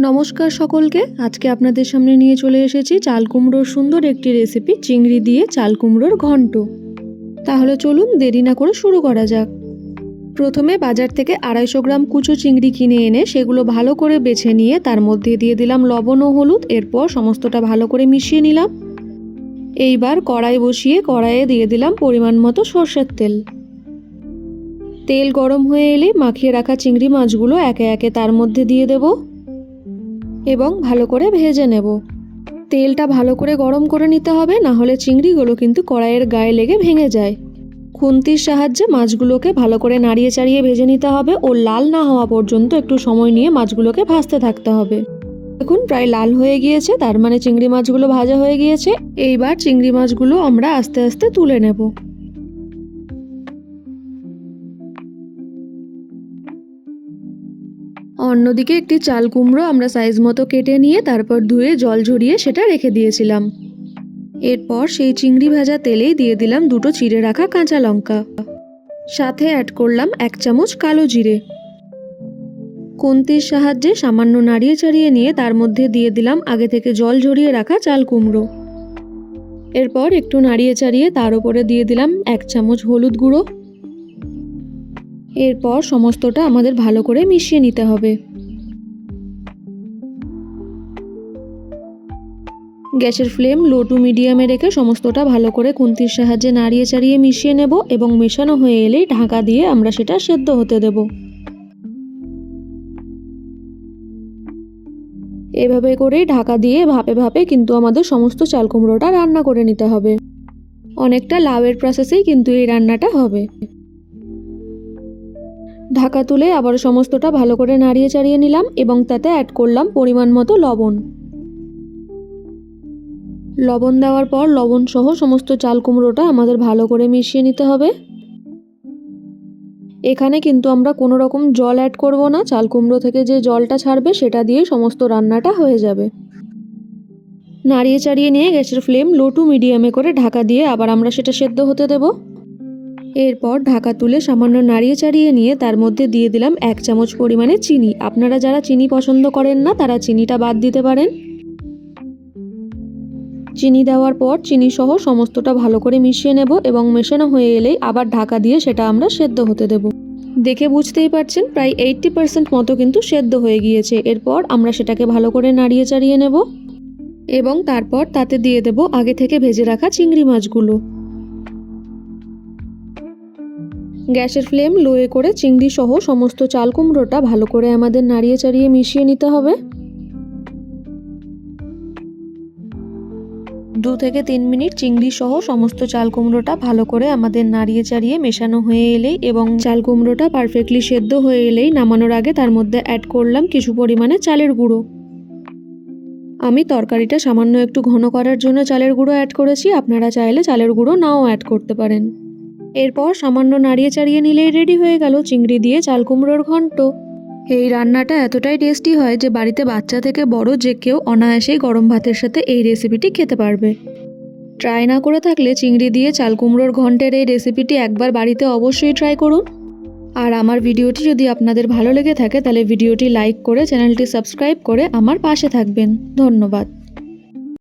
নমস্কার সকলকে। আজকে আপনাদের সামনে নিয়ে চলে এসেছি চাল কুমড়োর সুন্দর একটি রেসিপি চিংড়ি দিয়ে চাল কুমড়োর ঘন্ট। তাহলে চলুন দেরি না করে শুরু করা যাক। প্রথমে বাজার থেকে আড়াইশো গ্রাম কুচো চিংড়ি কিনে এনে সেগুলো ভালো করে বেছে নিয়ে তার মধ্যে দিয়ে দিলাম লবণ ও হলুদ। এরপর সমস্তটা ভালো করে মিশিয়ে নিলাম। এইবার কড়াই বসিয়ে কড়াইয়ে দিয়ে দিলাম পরিমাণ মতো সর্ষের তেল। তেল গরম হয়ে এলে মাখিয়ে রাখা চিংড়ি মাছগুলো একে একে তার মধ্যে দিয়ে দেব। এবং ভালো করে ভেজে নেব। তেলটা ভালো করে গরম করে নিতে হবে, না হলে চিংড়িগুলো কিন্তু কড়াইয়ের গায়ে লেগে ভেঙে যায়। খুন্তির সাহায্যে মাছগুলোকে ভালো করে নাড়িয়ে চাড়িয়ে ভেজে নিতে হবে ও লাল না হওয়া পর্যন্ত একটু সময় নিয়ে মাছগুলোকে ভাজতে থাকতে হবে। দেখুন, প্রায় লাল হয়ে গিয়েছে, তার মানে চিংড়ি মাছগুলো ভাজা হয়ে গিয়েছে। এইবার চিংড়ি মাছগুলো আমরা আস্তে আস্তে তুলে নেব। অন্যদিকে একটি চাল কুমড়ো আমরা সাইজ মতো কেটে নিয়ে তারপর ধুয়ে জল ঝরিয়ে সেটা রেখে দিয়েছিলাম। এরপর সেই চিংড়ি ভাজা তেলেই দিয়ে দিলাম দুটো চিড়ে রাখা কাঁচা লঙ্কা। সাথে অ্যাড করলাম এক চামচ কালো জিরে। খুন্তির সাহায্যে সামান্য নাড়িয়ে চাড়িয়ে নিয়ে তার মধ্যে দিয়ে দিলাম আগে থেকে জল ঝরিয়ে রাখা চাল কুমড়ো। এরপর একটু নাড়িয়ে চাড়িয়ে তার উপরে দিয়ে দিলাম এক চামচ হলুদ গুঁড়ো। এরপর সমস্তটা আমাদের ভালো করে মিশিয়ে নিতে হবে। গ্যাসের ফ্লেম লো টু মিডিয়ামে রেখে সমস্তটা ভালো করে খুন্তির সাহায্যে নাড়িয়ে চাড়িয়ে মিশিয়ে নেব এবং মেশানো হয়ে এলেই ঢাকা দিয়ে আমরা সেটা সেদ্ধ হতে দেব। এভাবে করেই ঢাকা দিয়ে ভাপে ভাপে কিন্তু আমাদের সমস্ত চাল কুমড়োটা রান্না করে নিতে হবে। অনেকটা লাউয়ের প্রসেসেই কিন্তু এই রান্নাটা হবে। ঢাকা তুলে আবার সমস্তটা ভালো করে নাড়িয়ে চাড়িয়ে নিলাম এবং তাতে অ্যাড করলাম পরিমাণ মতো লবণ। লবণ দেওয়ার পর লবণ সহ সমস্ত চাল কুমড়োটা আমাদের ভালো করে মিশিয়ে নিতে হবে। এখানে কিন্তু আমরা কোনো রকম জল অ্যাড করব না, চাল কুমড়ো থেকে যে জলটা ছাড়বে সেটা দিয়ে সমস্ত রান্নাটা হয়ে যাবে। নাড়িয়ে চাড়িয়ে নিয়ে গ্যাসের ফ্লেম লো টু মিডিয়ামে করে ঢাকা দিয়ে আবার আমরা সেটা সেদ্ধ হতে দেবো। এরপর ঢাকা তুলে সামান্য নাড়িয়ে চাড়িয়ে নিয়ে তার মধ্যে দিয়ে দিলাম এক চামচ পরিমাণে চিনি। আপনারা যারা চিনি পছন্দ করেন না, তারা চিনিটা বাদ দিতে পারেন। চিনি দেওয়ার পর চিনি সহ সমস্তটা ভালো করে মিশিয়ে নেব এবং মেশানো হয়ে এলেই আবার ঢাকা দিয়ে সেটা আমরা সেদ্ধ হতে দেব। দেখে বুঝতেই পারছেন, প্রায় এইট্টি পার্সেন্ট মতো কিন্তু সেদ্ধ হয়ে গিয়েছে। এরপর আমরা সেটাকে ভালো করে নাড়িয়ে চাড়িয়ে নেব এবং তারপর তাতে দিয়ে দেব আগে থেকে ভেজে রাখা চিংড়ি মাছগুলো। গ্যাসের ফ্লেম, লোয়ে করে চিংড়ি সহ সমস্ত চাল কুমড়োটা ভালো করে আমাদের নাড়িয়ে চাড়িয়ে মিশিয়ে নিতে হবে। দু থেকে তিন মিনিট চিংড়ি সহ সমস্ত চাল কুমড়োটা ভালো করে আমাদের নাড়িয়ে চাড়িয়ে মেশানো হয়ে এলেই এবং চাল কুমড়োটা পারফেক্টলি সেদ্ধ হয়ে এলেই নামানোর আগে তার মধ্যে অ্যাড করলাম কিছু পরিমাণে চালের গুঁড়ো। আমি তরকারিটা সামান্য একটু ঘন করার জন্য চালের গুঁড়ো অ্যাড করেছি, আপনারা চাইলে চালের গুঁড়ো নাও অ্যাড করতে পারেন। এরপর সামান্য নাড়িয়ে চাড়িয়ে নিলেই রেডি হয়ে গেল চিংড়ি দিয়ে চাল কুমড়োর ঘন্ট। এই রান্নাটা এতটাই টেস্টি হয় যে বাড়িতে বাচ্চা থেকে বড় যে কেউ অনায়াসেই গরম ভাতের সাথে এই রেসিপিটি খেতে পারবে। ট্রাই না করে থাকলে চিংড়ি দিয়ে চাল কুমড়োর ঘন্টের এই রেসিপিটি একবার বাড়িতে অবশ্যই ট্রাই করুন। আর আমার ভিডিওটি যদি আপনাদের ভালো লেগে থাকে তাহলে ভিডিওটি লাইক করে চ্যানেলটি সাবস্ক্রাইব করে আমার পাশে থাকবেন। ধন্যবাদ।